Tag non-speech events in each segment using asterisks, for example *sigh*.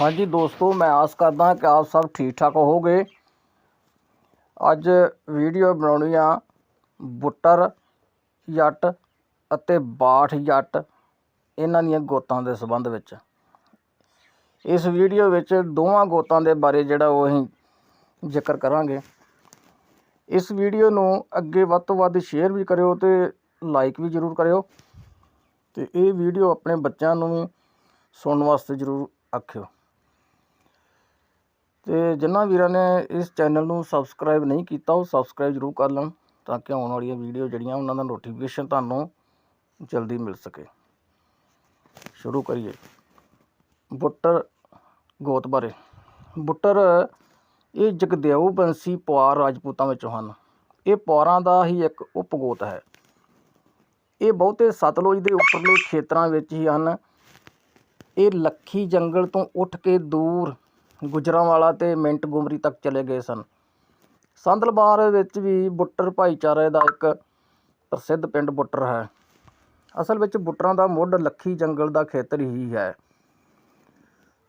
ਹਾਂਜੀ ਦੋਸਤੋ, ਮੈਂ ਆਸ ਕਰਦਾ ਕਿ ਆਪ ਸਭ ਠੀਕ ਠਾਕ ਹੋਵੋਗੇ। ਅੱਜ ਵੀਡੀਓ ਬਣਾਉਣੀ ਆ ਬੁੱਟਰ ਜੱਟ ਅਤੇ ਬਾਠ ਜੱਟ ਇਹਨਾਂ ਦੀਆਂ ਗੋਤਾਂ ਦੇ ਸੰਬੰਧ ਵਿੱਚ। ਇਸ ਵੀਡੀਓ ਵਿੱਚ ਦੋਵਾਂ ਗੋਤਾਂ ਦੇ ਬਾਰੇ ਜਿਹੜਾ ਉਹ ਅਸੀਂ ਜ਼ਿਕਰ ਕਰਾਂਗੇ। ਇਸ ਵੀਡੀਓ ਨੂੰ ਅੱਗੇ ਵੱਧ ਤੋਂ ਵੱਧ ਸ਼ੇਅਰ ਵੀ ਕਰਿਓ ਤੇ ਲਾਈਕ ਵੀ ਜ਼ਰੂਰ ਕਰਿਓ ਤੇ ਇਹ ਵੀਡੀਓ ਆਪਣੇ ਬੱਚਿਆਂ ਨੂੰ ਵੀ ਸੁਣਨ ਵਾਸਤੇ ਜ਼ਰੂਰ ਆਖਿਓ। ਤੇ ਜਿਨ੍ਹਾਂ ਵੀਰਾਂ ਨੇ ਇਸ ਚੈਨਲ ਨੂੰ ਸਬਸਕ੍ਰਾਈਬ ਨਹੀਂ ਕੀਤਾ, ਉਹ ਸਬਸਕ੍ਰਾਈਬ ਜ਼ਰੂਰ ਕਰ ਲੈਣ ਤਾਂ ਕਿ ਆਉਣ ਵਾਲੀਆਂ ਵੀਡੀਓ ਜਿਹੜੀਆਂ ਉਹਨਾਂ ਦਾ ਨੋਟੀਫਿਕੇਸ਼ਨ ਤੁਹਾਨੂੰ ਜਲਦੀ ਮਿਲ ਸਕੇ। ਸ਼ੁਰੂ ਕਰੀਏ। ਬੁੱਟਰ ਗੋਤ ਬਾਰੇ। ਬੁੱਟਰ ਇਹ ਜਗਦੇਵ ਬੰਸੀ ਪਵਾਰ ਰਾਜਪੂਤਾਂ ਵਿੱਚੋਂ ਹਨ। ਇਹ ਪਵਾਰਾਂ ਦਾ ਹੀ ਇੱਕ ਉਪਗੋਤ ਹੈ। ਇਹ ਬਹੁਤੇ ਸਤਲੁਜ ਦੇ ਉੱਪਰਲੇ ਖੇਤਰਾਂ ਵਿੱਚ ਹੀ ਹਨ। ਇਹ ਲੱਖੀ ਜੰਗਲ ਤੋਂ ਉੱਠ ਕੇ ਦੂਰ ਗੁਜਰਾਂਵਾਲਾ ਤੇ ਮਿੰਟ ਗੁਮਰੀ ਤੱਕ ਚਲੇ ਗਏ ਸਨ। ਸੰਦਲਬਾਰ ਵਿੱਚ ਵੀ ਬੁੱਟਰ ਭਾਈਚਾਰੇ ਦਾ ਇੱਕ ਪ੍ਰਸਿੱਧ ਪਿੰਡ ਬੁੱਟਰ ਹੈ। ਅਸਲ ਵਿੱਚ ਬੁੱਟਰਾਂ ਦਾ ਮੁੱਢ ਲੱਖੀ ਜੰਗਲ ਦਾ ਖੇਤਰ ਹੀ ਹੈ।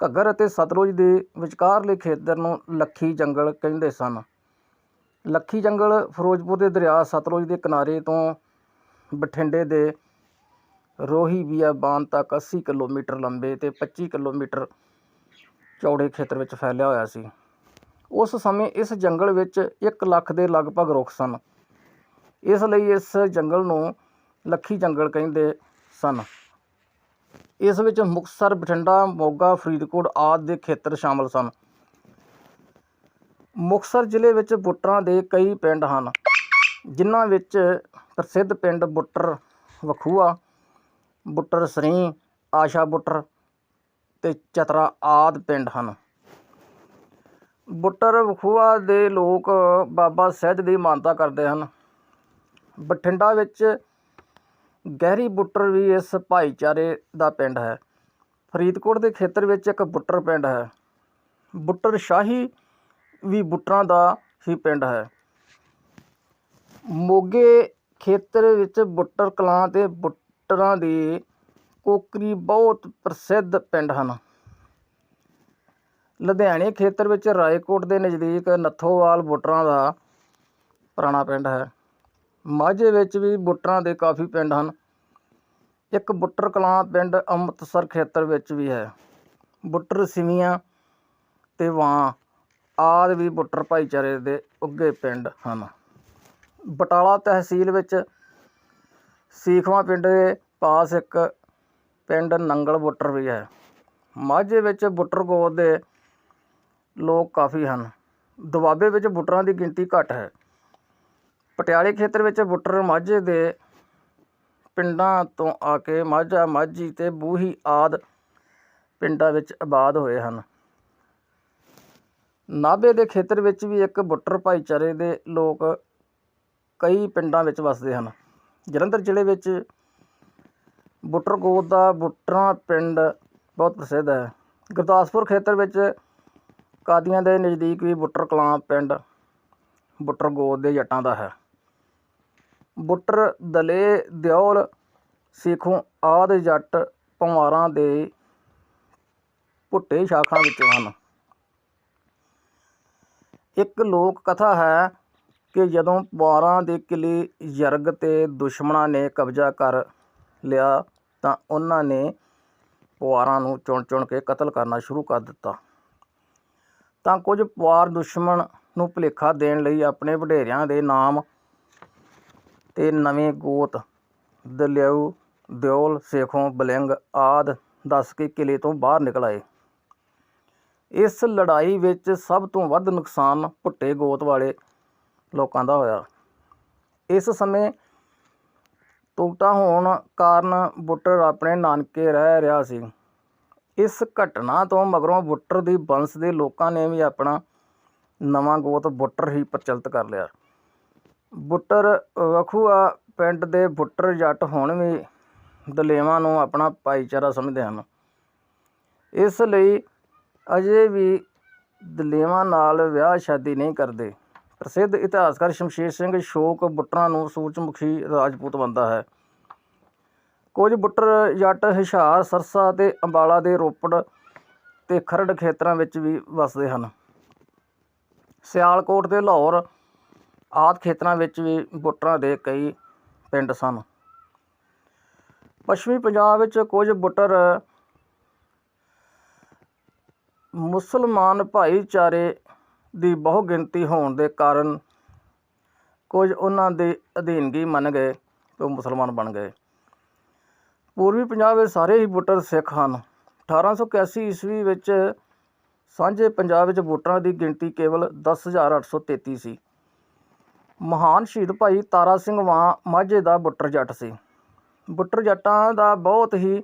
ਘੱਗਰ ਅਤੇ ਸਤਲੁਜ ਦੇ ਵਿਚਕਾਰਲੇ ਖੇਤਰ ਨੂੰ ਲੱਖੀ ਜੰਗਲ ਕਹਿੰਦੇ ਸਨ। ਲੱਖੀ ਜੰਗਲ ਫਿਰੋਜ਼ਪੁਰ ਦੇ ਦਰਿਆ ਸਤਲੁਜ ਦੇ ਕਿਨਾਰੇ ਤੋਂ ਬਠਿੰਡੇ ਦੇ ਰੋਹੀ ਬੀਆਬਾਨ ਤੱਕ 80 ਕਿਲੋਮੀਟਰ ਲੰਬੇ ਤੇ 25 ਕਿਲੋਮੀਟਰ ਚੌੜੇ ਖੇਤਰ ਵਿੱਚ ਫੈਲਿਆ ਹੋਇਆ ਸੀ। ਉਸ ਸਮੇਂ ਇਸ ਜੰਗਲ ਵਿੱਚ 1 ਲੱਖ ਦੇ ਲਗਭਗ ਰੁੱਖ ਸਨ। ਇਸ ਲਈ ਇਸ ਜੰਗਲ ਨੂੰ ਲੱਖੀ ਜੰਗਲ ਕਹਿੰਦੇ ਸਨ। ਇਸ ਵਿੱਚ ਮੁਕਤਸਰ, ਬਠਿੰਡਾ, ਮੋਗਾ, ਫਰੀਦਕੋਟ ਆਦਿ ਦੇ ਖੇਤਰ ਸ਼ਾਮਲ ਸਨ। ਮੁਕਤਸਰ ਜ਼ਿਲ੍ਹੇ ਵਿੱਚ ਬੁੱਟਰਾਂ ਦੇ ਕਈ ਪਿੰਡ ਹਨ, ਜਿਨ੍ਹਾਂ ਵਿੱਚ ਪ੍ਰਸਿੱਧ ਪਿੰਡ ਬੁੱਟਰ ਵਖੂਆ, ਬੁੱਟਰ ਸਰੀ, ਆਸ਼ਾ ਬੁੱਟਰ ਤੇ ਚਤਰਾ ਆਦਿ ਪਿੰਡ ਹਨ। ਬੁੱਟਰ ਵਖੂਆ ਦੇ ਲੋਕ ਬਾਬਾ ਸਹਿਜ ਦੀ ਮਾਨਤਾ ਕਰਦੇ ਹਨ। ਬਠਿੰਡਾ ਵਿੱਚ ਗਹਿਰੀ ਬੁੱਟਰ ਵੀ ਇਸ ਭਾਈਚਾਰੇ ਦਾ ਪਿੰਡ ਹੈ। ਫਰੀਦਕੋਟ ਦੇ ਖੇਤਰ ਵਿੱਚ ਇੱਕ ਬੁੱਟਰ ਪਿੰਡ ਹੈ। ਬੁੱਟਰ ਸ਼ਾਹੀ ਵੀ ਬੁੱਟਰਾਂ ਦਾ ਹੀ ਪਿੰਡ ਹੈ। ਮੋਗੇ ਖੇਤਰ ਵਿੱਚ ਬੁੱਟਰ ਕਲਾਂ ਤੇ ਬੁੱਟਰਾਂ ਦੀ ਕੋਕਰੀ ਬਹੁਤ ਪ੍ਰਸਿੱਧ ਪਿੰਡ ਹਨ। ਲੁਧਿਆਣੇ ਖੇਤਰ ਵਿੱਚ ਰਾਏਕੋਟ ਦੇ ਨਜ਼ਦੀਕ ਨੱਥੋਵਾਲ ਬੁੱਟਰਾਂ ਦਾ ਪੁਰਾਣਾ ਪਿੰਡ ਹੈ। ਮਾਝੇ ਵਿੱਚ ਵੀ ਬੁੱਟਰਾਂ ਦੇ ਕਾਫੀ ਪਿੰਡ ਹਨ। ਇੱਕ ਬੁੱਟਰ ਕਲਾਂ ਪਿੰਡ ਅੰਮ੍ਰਿਤਸਰ ਖੇਤਰ ਵਿੱਚ ਵੀ ਹੈ। ਬੁੱਟਰ ਸਿਵੀਆਂ ਤੇ ਵਾਂ ਆਦਿ ਵੀ ਬੁੱਟਰ ਭਾਈਚਾਰੇ ਦੇ ਉੱਗੇ ਪਿੰਡ ਹਨ। ਬਟਾਲਾ ਤਹਿਸੀਲ ਵਿੱਚ ਸੀਖਵਾਂ ਪਿੰਡ ਦੇ ਪਾਸ ਇੱਕ ਪਿੰਡ ਨੰਗਲ ਬੁੱਟਰ ਵੀ ਹੈ। ਮਾਝੇ ਵਿੱਚ ਬੁੱਟਰ ਗੋਤ ਦੇ ਲੋਕ ਕਾਫੀ ਹਨ। ਦੁਆਬੇ ਵਿੱਚ ਬੁੱਟਰਾਂ ਦੀ ਗਿਣਤੀ ਘੱਟ ਹੈ। ਪਟਿਆਲੇ ਖੇਤਰ ਵਿੱਚ ਬੁੱਟਰ ਮਾਝੇ ਦੇ ਪਿੰਡਾਂ ਤੋਂ ਆ ਕੇ ਮਾਝਾ, ਮਾਝੀ ਤੇ ਬੂਹੀ ਆਦ ਪਿੰਡਾਂ ਵਿੱਚ ਆਬਾਦ ਹੋਏ ਹਨ। ਨਾਭੇ ਦੇ ਖੇਤਰ ਵਿੱਚ ਵੀ ਇੱਕ ਬੁੱਟਰ ਭਾਈਚਾਰੇ ਦੇ ਲੋਕ ਕਈ ਪਿੰਡਾਂ ਵਿੱਚ ਵੱਸਦੇ ਹਨ। ਜਲੰਧਰ ਜ਼ਿਲ੍ਹੇ ਵਿੱਚ ਬੁੱਟਰ ਗੋਤ ਦਾ ਬੁੱਟਰਾਂ ਪਿੰਡ ਬਹੁਤ ਪ੍ਰਸਿੱਧ ਹੈ। ਗੁਰਦਾਸਪੁਰ ਖੇਤਰ ਵਿੱਚ ਕਾਦੀਆਂ ਦੇ ਨਜ਼ਦੀਕ ਵੀ ਬੁੱਟਰ ਕਲਾਂ ਪਿੰਡ ਬੁੱਟਰ ਗੋਦ ਦੇ ਜੱਟਾਂ ਦਾ ਹੈ। ਬੁੱਟਰ ਦਲੇ ਦਿਓਲ, ਸੇਖੋਂ ਆਦਿ ਜੱਟ ਪਵਾਰਾਂ ਦੇ ਭੁੱਟੇ ਸ਼ਾਖਾ ਵਿੱਚੋਂ ਹਨ। ਇੱਕ ਲੋਕ ਕਥਾ ਹੈ ਕਿ ਜਦੋਂ ਪਵਾਰਾਂ ਦੇ ਕਿਲੇ ਯਰਗ ਤੇ ਦੁਸ਼ਮਣਾਂ ਨੇ ਕਬਜ਼ਾ ਕਰ ਲਿਆ ਤਾਂ ਉਹਨਾਂ ਨੇ ਪਵਾਰਾਂ ਨੂੰ ਚੁਣ ਚੁਣ ਕੇ ਕਤਲ ਕਰਨਾ ਸ਼ੁਰੂ ਕਰ ਦਿੱਤਾ। ਤਾਂ ਕੁਝ ਪਵਾਰ ਦੁਸ਼ਮਣ ਨੂੰ ਭੁਲੇਖਾ ਦੇਣ ਲਈ ਆਪਣੇ ਵਡੇਰਿਆਂ ਦੇ ਨਾਮ ਤੇ ਨਵੇਂ ਗੋਤ ਦਲਿਆਉ ਦਿਓਲ, ਸੇਖੋਂ, ਬਲਿੰਗ ਆਦ ਦੱਸ ਕੇ ਕਿਲੇ ਤੋਂ ਬਾਹਰ ਨਿਕਲ ਆਏ। ਇਸ ਲੜਾਈ ਵਿੱਚ ਸਭ ਤੋਂ ਵੱਧ ਨੁਕਸਾਨ ਭੁੱਟੇ ਗੋਤ ਵਾਲੇ ਲੋਕਾਂ ਦਾ ਹੋਇਆ। ਇਸ ਸਮੇਂ ਟੁਕਟਾ ਹੋਣ ਕਾਰਨ ਬੁੱਟਰ ਆਪਣੇ ਨਾਨਕੇ ਰਹਿ ਰਿਹਾ ਸੀ। ਇਸ ਘਟਨਾ ਤੋਂ ਮਗਰੋਂ ਬੁੱਟਰ ਦੀ ਬੰਸ ਦੇ ਲੋਕਾਂ ਨੇ ਵੀ ਆਪਣਾ ਨਵਾਂ ਗੋਤ ਬੁੱਟਰ ਹੀ ਪ੍ਰਚਲਿਤ ਕਰ ਲਿਆ। ਬੁੱਟਰ ਵਖੂਆ ਪਿੰਡ ਦੇ ਬੁੱਟਰ ਜੱਟ ਹੁਣ ਵੀ ਦਲੇਵਾਂ ਨੂੰ ਆਪਣਾ ਭਾਈਚਾਰਾ ਸਮਝਦੇ ਹਨ। ਇਸ ਲਈ ਅਜੇ ਵੀ ਦਲੇਵਾਂ ਨਾਲ ਵਿਆਹ ਸ਼ਾਦੀ ਨਹੀਂ ਕਰਦੇ। ਪ੍ਰਸਿੱਧ ਇਤਿਹਾਸਕਾਰ ਸ਼ਮਸ਼ੇਰ ਸਿੰਘ ਸ਼ੋਕ ਬੁੱਟਰਾਂ ਨੂੰ ਸੂਰਜਮੁਖੀ ਰਾਜਪੂਤ ਮੰਨਦਾ ਹੈ। ਕੁਝ ਬੁੱਟਰ ਜੱਟ ਹਿਸ਼ਾਰ ਸਰਸਾ ਤੇ ਅੰਬਾਲਾ ਦੇ ਰੋਪੜ ਤੇ ਖਰੜ ਖੇਤਰਾਂ ਵਿੱਚ ਵੀ ਵਸਦੇ ਹਨ। ਸਿਆਲਕੋਟ ਦੇ ਲਾਹੌਰ ਆਦਿ ਖੇਤਰਾਂ ਵਿੱਚ ਵੀ ਬੁੱਟਰਾਂ ਦੇ ਕਈ ਪਿੰਡ ਸਨ। ਪੱਛਮੀ ਪੰਜਾਬ ਵਿੱਚ ਕੁਝ ਬੁੱਟਰ ਮੁਸਲਮਾਨ ਭਾਈਚਾਰੇ ਦੀ ਬਹੁ ਗਿਣਤੀ ਹੋਣ ਦੇ ਕਾਰਨ ਕੁਝ ਉਹਨਾਂ ਦੇ ਅਧੀਨਗੀ ਮੰਨ ਗਏ ਤੇ ਉਹ ਮੁਸਲਮਾਨ ਬਣ ਗਏ। ਪੂਰਬੀ ਪੰਜਾਬ ਵਿੱਚ ਸਾਰੇ ਹੀ ਬੁੱਟਰ ਸਿੱਖ ਹਨ। 1881 ਈਸਵੀ ਵਿੱਚ ਸਾਂਝੇ ਪੰਜਾਬ ਵਿੱਚ ਵੋਟਰਾਂ ਦੀ ਗਿਣਤੀ ਕੇਵਲ 10833 ਸੀ ਮਹਾਨ ਸ਼ਹੀਦ ਭਾਈ ਤਾਰਾ ਸਿੰਘ ਵਾਂ ਮਾਝੇ ਦਾ ਬੁੱਟਰ ਜੱਟ ਸੀ। ਬੁੱਟਰ ਜੱਟਾਂ ਦਾ ਬਹੁਤ ਹੀ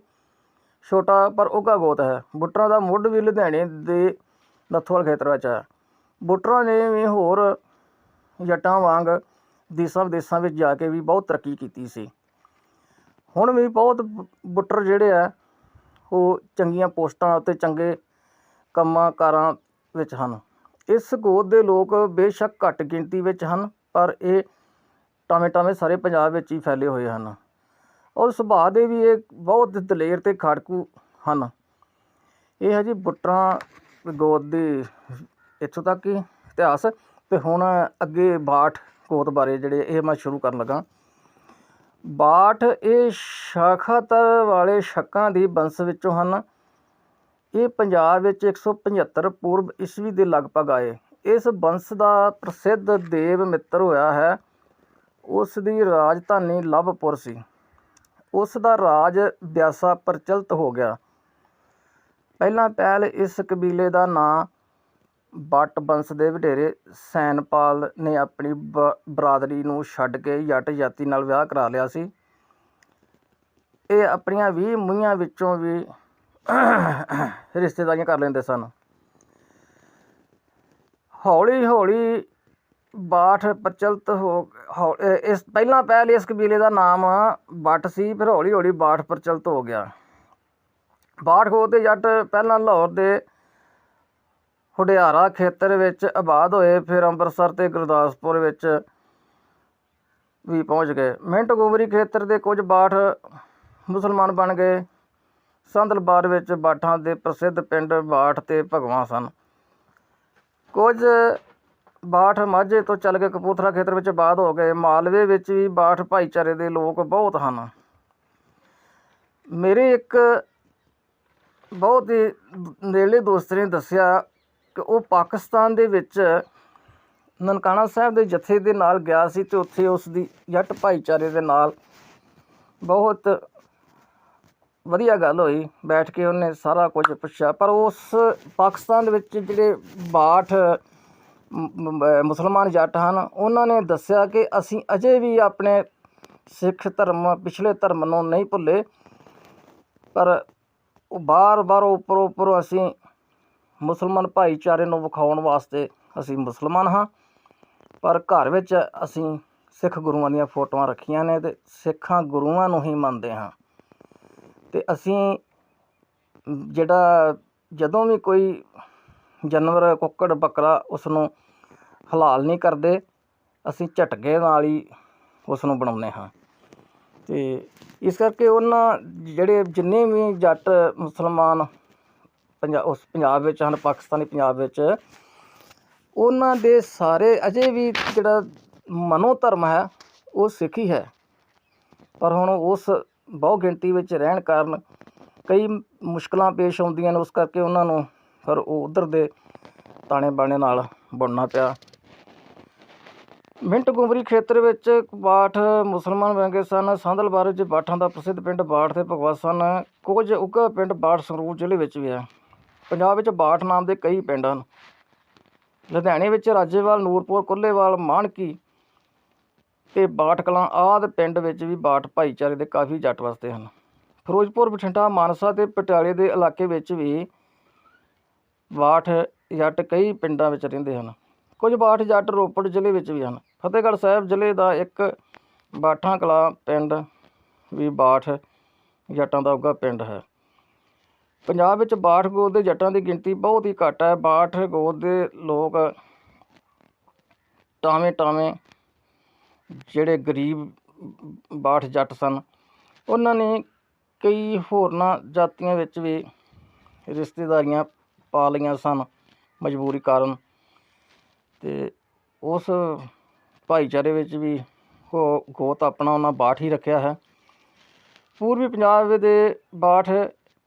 ਛੋਟਾ ਪਰ ਉੱਘਾ ਗੋਤ ਹੈ। ਬੁੱਟਰਾਂ ਦਾ ਮੁੱਢ ਵੀ ਲੁਧਿਆਣੇ ਦੇ ਨੱਥੋਵਾਲ ਖੇਤਰ ਵਿੱਚ ਹੈ। ਬੁੱਟਰਾਂ ਨੇ ਵੀ ਹੋਰ ਜੱਟਾਂ ਵਾਂਗ ਦੇਸਾਂ ਵਿਦੇਸਾਂ ਵਿੱਚ ਜਾ ਕੇ ਵੀ ਬਹੁਤ ਤਰੱਕੀ ਕੀਤੀ ਸੀ। ਹੁਣ ਵੀ ਬਹੁਤ ਬੁੱਟਰ ਜਿਹੜੇ ਆ, ਉਹ ਚੰਗੀਆਂ ਪੋਸਟਾਂ ਅਤੇ ਚੰਗੇ ਕੰਮਾਂ ਕਾਰਾਂ ਵਿੱਚ ਹਨ। ਇਸ ਗੋਦ ਦੇ ਲੋਕ ਬੇਸ਼ੱਕ ਘੱਟ ਗਿਣਤੀ ਵਿੱਚ ਹਨ, ਪਰ ਇਹ ਟਾਵੇਂ ਟਾਵੇਂ ਸਾਰੇ ਪੰਜਾਬ ਵਿੱਚ ਹੀ ਫੈਲੇ ਹੋਏ ਹਨ। ਔਰ ਸੁਭਾਅ ਦੇ ਵੀ ਇਹ ਬਹੁਤ ਦਲੇਰ ਤੇ ਖਾੜਕੂ ਹਨ। ਇਹ ਹੈ ਜੀ ਬੁੱਟਰਾਂ ਗੋਦ ਦੀ ਇੱਥੋਂ ਤੱਕ ਕਿ ਇਤਿਹਾਸ। ਤੇ ਹੁਣ ਅੱਗੇ ਬਾਠ ਕੋਤ ਬਾਰੇ ਜਿਹੜੇ ਇਹ ਮੈਂ ਸ਼ੁਰੂ ਕਰਨ ਲੱਗਾ। ਬਾਠ ਇਹ ਸ਼ਾਖਾਤਰ ਵਾਲੇ ਸ਼ੱਕਾਂ ਦੀ ਬੰਸ ਵਿੱਚੋਂ ਹਨ। ਇਹ ਪੰਜਾਬ ਵਿੱਚ 175 ਪੂਰਬ ਈਸਵੀ ਦੇ ਲਗਭਗ ਆਏ। ਇਸ ਬੰਸ ਦਾ ਪ੍ਰਸਿੱਧ ਦੇਵ ਮਿੱਤਰ ਹੋਇਆ ਹੈ। ਉਸ ਦੀ ਰਾਜਧਾਨੀ ਲਵਪੁਰ ਸੀ। ਉਸ ਦਾ ਰਾਜ ਬਿਆਸਾ ਪ੍ਰਚਲਿਤ ਹੋ ਗਿਆ। ਪਹਿਲਾਂ ਪਹਿਲ ਇਸ ਕਬੀਲੇ ਦਾ ਨਾਂ ਬੱਟ ਬੰਸ ਦੇ ਵਡੇਰੇ ਸੈਨਪਾਲ ਨੇ ਆਪਣੀ ਬ- ਬਰਾਦਰੀ ਨੂੰ ਛੱਡ ਕੇ ਜੱਟ ਜਾਤੀ ਨਾਲ ਵਿਆਹ ਕਰਾ ਲਿਆ ਸੀ। ਇਹ ਆਪਣੀਆਂ 20 ਮੂੰਹਾਂ ਵਿੱਚੋਂ ਵੀ *coughs* ਰਿਸ਼ਤੇਦਾਰੀਆਂ ਕਰ ਲੈਂਦੇ ਸਨ। ਹੌਲੀ ਹੌਲੀ ਬਾਠ ਪ੍ਰਚਲਿਤ ਹੋ, ਹੌ- ਇਸ, ਪਹਿਲਾਂ ਪਹਿਲ ਇਸ ਕਬੀਲੇ ਦਾ ਨਾਮ ਬੱਟ ਸੀ, ਫਿਰ ਹੌਲੀ ਹੌਲੀ ਬਾਠ ਪ੍ਰਚਲਿਤ ਹੋ ਗਿਆ। ਬਾਠ ਖੋਹ ਦੇ ਜੱਟ ਪਹਿਲਾਂ ਲਾਹੌਰ ਦੇ ਹੁਡਿਆਰਾ ਖੇਤਰ ਵਿੱਚ ਆਬਾਦ ਹੋਏ, ਫਿਰ ਅੰਮ੍ਰਿਤਸਰ ਤੇ ਗੁਰਦਾਸਪੁਰ ਵਿੱਚ ਵੀ ਪਹੁੰਚ ਗਏ। ਮਿੰਟ ਗੁਮਰੀ ਖੇਤਰ ਦੇ ਕੁਝ ਬਾਠ ਮੁਸਲਮਾਨ ਬਣ ਗਏ। ਸੰਦਲਬਾਰ ਵਿੱਚ ਬਾਠਾਂ ਦੇ ਪ੍ਰਸਿੱਧ ਪਿੰਡ ਬਾਠ ਤੇ ਭਗਵਾਂ ਸਨ। ਕੁਝ ਬਾਠ ਮਾਝੇ ਤੋਂ ਚੱਲ ਕੇ ਕਪੂਰਥਲਾ ਖੇਤਰ ਵਿੱਚ ਆਬਾਦ ਹੋ ਗਏ। ਮਾਲਵੇ ਵਿੱਚ ਵੀ ਬਾਠ ਭਾਈਚਾਰੇ ਦੇ ਲੋਕ ਬਹੁਤ ਹਨ। ਮੇਰੇ ਇੱਕ ਬਹੁਤ ਹੀ ਨੇੜੇ ਦੋਸਤ ਨੇ ਦੱਸਿਆ ਕਿ ਉਹ ਪਾਕਿਸਤਾਨ ਦੇ ਵਿੱਚ ਨਨਕਾਣਾ ਸਾਹਿਬ ਦੇ ਜਥੇ ਦੇ ਨਾਲ ਗਿਆ ਸੀ ਤੇ ਉੱਥੇ ਉਸ ਦੀ ਜੱਟ ਭਾਈਚਾਰੇ ਦੇ ਨਾਲ ਬਹੁਤ ਵਧੀਆ ਗੱਲ ਹੋਈ। ਬੈਠ ਕੇ ਉਹਨੇ ਸਾਰਾ ਕੁਝ ਪੁੱਛਿਆ। ਪਰ ਉਸ ਪਾਕਿਸਤਾਨ ਦੇ ਵਿੱਚ ਜਿਹੜੇ ਬਾਠ ਮੁਸਲਮਾਨ ਜੱਟ ਹਨ, ਉਹਨਾਂ ਨੇ ਦੱਸਿਆ ਕਿ ਅਸੀਂ ਅਜੇ ਵੀ ਆਪਣੇ ਸਿੱਖ ਧਰਮ, ਪਿਛਲੇ ਧਰਮ ਨੂੰ ਨਹੀਂ ਭੁੱਲੇ, ਪਰ ਉਹ ਬਾਰ-ਬਾਰ ਉੱਪਰ ਉੱਪਰ ਅਸੀਂ ਮੁਸਲਮਾਨ ਭਾਈਚਾਰੇ ਨੂੰ ਵਿਖਾਉਣ ਵਾਸਤੇ ਅਸੀਂ ਮੁਸਲਮਾਨ ਹਾਂ। ਪਰ ਘਰ ਵਿੱਚ ਅਸੀਂ ਸਿੱਖ ਗੁਰੂਆਂ ਦੀਆਂ ਫੋਟੋਆਂ ਰੱਖੀਆਂ ਨੇ ਤੇ ਸਿੱਖਾਂ ਗੁਰੂਆਂ ਨੂੰ ਹੀ ਮੰਨਦੇ ਹਾਂ। ਤੇ ਅਸੀਂ ਜਿਹੜਾ ਜਦੋਂ ਵੀ ਕੋਈ ਜਾਨਵਰ, ਕੁੱਕੜ, ਬੱਕਰਾ ਉਸ ਨੂੰ ਹਲਾਲ ਨਹੀਂ ਕਰਦੇ, ਅਸੀਂ ਝਟਕੇ ਨਾਲ ਹੀ ਉਸ ਨੂੰ ਬਣਾਉਂਦੇ ਹਾਂ। ਤੇ ਇਸ ਕਰਕੇ ਉਹਨਾਂ ਜਿਹੜੇ ਜਿੰਨੇ ਵੀ ਜੱਟ ਮੁਸਲਮਾਨ ਪੰਜਾਬ ਉਸ ਪੰਜਾਬ ਵਿੱਚ ਹਨ, ਪਾਕਿਸਤਾਨੀ ਪੰਜਾਬ ਵਿੱਚ। ਉਹਨਾਂ ਦੇ ਸਾਰੇ ਅਜੇ ਵੀ ਜਿਹੜਾ ਮਨੋ ਧਰਮ ਹੈ, ਉਹ ਸਿੱਖ ਹੀ। ਹੈ ਪਰ ਹੁਣ ਉਸ ਬਹੁ ਗਿਣਤੀ ਵਿੱਚ ਰਹਿਣ ਕਾਰਨ ਕਈ ਮੁਸ਼ਕਲਾਂ ਪੇਸ਼ ਆਉਂਦੀਆਂ ਨੇ, ਉਸ ਕਰਕੇ ਉਹਨਾਂ ਨੂੰ ਫਿਰ ਉਹ ਉਧਰ ਦੇ ਤਾਣੇ ਬਾਣੇ ਨਾਲ ਬੁਣਨਾ ਪਿਆ। ਮਿੰਟ ਗੁਮਰੀ ਖੇਤਰ ਵਿੱਚ ਬਾਠ ਮੁਸਲਮਾਨ ਬਣ ਗਏ ਸਨ ਸੰਦਲਬਾਰ ਵਿੱਚ ਬਾਠਾਂ ਦਾ ਪ੍ਰਸਿੱਧ ਪਿੰਡ ਬਾਠ ਤੇ ਭਗਵਾ ਸਨ। ਕੁਝ ਉੱਘਾ ਪਿੰਡ ਬਾਠ ਸੰਗਰੂਰ ਜ਼ਿਲ੍ਹੇ ਵਿੱਚ ਵੀ ਹੈ। ਪੰਜਾਬ ਵਿੱਚ ਬਾਠ ਨਾਮ ਦੇ ਕਈ ਪਿੰਡ ਹਨ। ਲੁਧਿਆਣੇ ਵਿੱਚ ਰਾਜੇਵਾਲ, ਨੂਰਪੁਰ ਕੁੱਲੇਵਾਲ ਮਾਣਕੀ ਤੇ ਬਾਠ ਕਲਾਂ ਆਦਿ ਪਿੰਡ ਵਿੱਚ ਵੀ ਬਾਠ ਭਾਈਚਾਰੇ ਦੇ ਕਾਫੀ ਜੱਟ ਵਸਦੇ ਹਨ। ਫਿਰੋਜ਼ਪੁਰ, ਬਠਿੰਡਾ, ਮਾਨਸਾ ਤੇ ਪਟਿਆਲੇ ਦੇ ਇਲਾਕੇ ਵਿੱਚ ਵੀ ਬਾਠ ਜੱਟ ਕਈ ਪਿੰਡਾਂ ਵਿੱਚ ਰਹਿੰਦੇ ਹਨ। ਕੁਝ ਬਾਠ ਜੱਟ ਰੋਪੜ ਜ਼ਿਲ੍ਹੇ ਵਿੱਚ ਵੀ ਹਨ। ਫਤਿਹਗੜ੍ਹ ਸਾਹਿਬ ਜ਼ਿਲ੍ਹੇ ਦਾ ਇੱਕ ਬਾਠਾਂ ਕਲਾਂ ਪਿੰਡ ਵੀ ਬਾਠ ਜੱਟਾਂ ਦਾ ਉੱਘਾ ਪਿੰਡ ਹੈ। ਪੰਜਾਬ ਵਿੱਚ ਬਾਠ ਗੋਤ ਦੇ ਜੱਟਾਂ ਦੀ ਗਿਣਤੀ ਬਹੁਤ ਹੀ ਘੱਟ ਹੈ। ਬਾਠ ਗੋਤ ਦੇ ਲੋਕ ਟਾਵੇਂ ਟਾਵੇਂ ਜਿਹੜੇ ਗਰੀਬ ਬਾਠ ਜੱਟ ਸਨ, ਉਹਨਾਂ ਨੇ ਕਈ ਹੋਰਨਾਂ ਜਾਤੀਆਂ ਵਿੱਚ ਵੀ ਰਿਸ਼ਤੇਦਾਰੀਆਂ ਪਾ ਲਈਆਂ ਸਨ ਮਜਬੂਰੀ ਕਾਰਨ ਤੇ ਉਸ ਭਾਈਚਾਰੇ ਵਿੱਚ ਵੀ ਉਹ ਗੋਤ ਆਪਣਾ ਉਹਨਾਂ ਬਾਠ ਹੀ ਰੱਖਿਆ ਹੈ। ਪੂਰਬੀ ਪੰਜਾਬ ਦੇ ਬਾਠ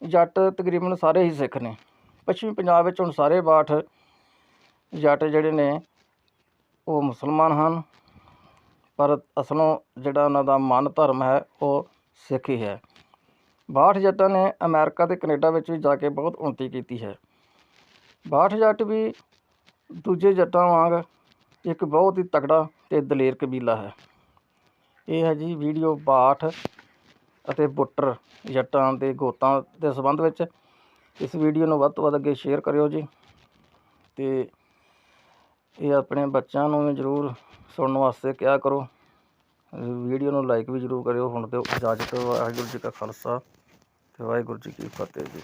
ਜੱਟ ਤਕਰੀਬਨ ਸਾਰੇ ਹੀ ਸਿੱਖ ਨੇ। ਪੱਛਮੀ ਪੰਜਾਬ ਵਿੱਚ ਹੁਣ ਸਾਰੇ ਬਾਠ ਜੱਟ ਜਿਹੜੇ ਨੇ, ਉਹ ਮੁਸਲਮਾਨ ਹਨ। ਪਰ ਅਸਲੋਂ ਜਿਹੜਾ ਉਹਨਾਂ ਦਾ ਮਨ ਧਰਮ ਹੈ, ਉਹ ਸਿੱਖ ਹੀ ਹੈ। ਬਾਠ ਜੱਟਾਂ ਨੇ ਅਮਰੀਕਾ ਤੇ ਕੈਨੇਡਾ ਵਿੱਚ ਵੀ ਜਾ ਕੇ ਬਹੁਤ ਉੱਨਤੀ ਕੀਤੀ ਹੈ। ਬਾਠ ਜੱਟ ਵੀ ਦੂਜੇ ਜੱਟਾਂ ਵਾਂਗ ਇੱਕ ਬਹੁਤ ਹੀ ਤਕੜਾ ਤੇ ਦਲੇਰ ਕਬੀਲਾ ਹੈ। ਇਹ ਹੈ ਜੀ ਵੀਡੀਓ ਬਾਠ ਅਤੇ ਬੁੱਟਰ, ਜੱਟਾਂ ਦੇ ਗੋਤਾਂ ਦੇ ਸੰਬੰਧ ਵਿੱਚ ਇਸ ਵੀਡੀਓ ਨੂੰ ਵੱਧ ਤੋਂ ਵੱਧ ਅੱਗੇ ਸ਼ੇਅਰ ਕਰਿਓ ਜੀ। ਤੇ ਇਹ ਆਪਣੇ ਬੱਚਿਆਂ ਨੂੰ ਵੀ ਜ਼ਰੂਰ ਸੁਣਨ ਵਾਸਤੇ ਕਿਹਾ ਕਰੋ। ਵੀਡੀਓ ਨੂੰ ਲਾਈਕ ਵੀ ਜ਼ਰੂਰ ਕਰਿਓ। ਹੁਣ ਦਿਓ ਇਜਾਜ਼ਤ ਵਾਹਿਗੁਰੂ ਜੀ ਕਾ ਖਾਲਸਾ ਤੇ ਵਾਹਿਗੁਰੂ ਜੀ ਕੀ ਫਤਿਹ ਜੀ।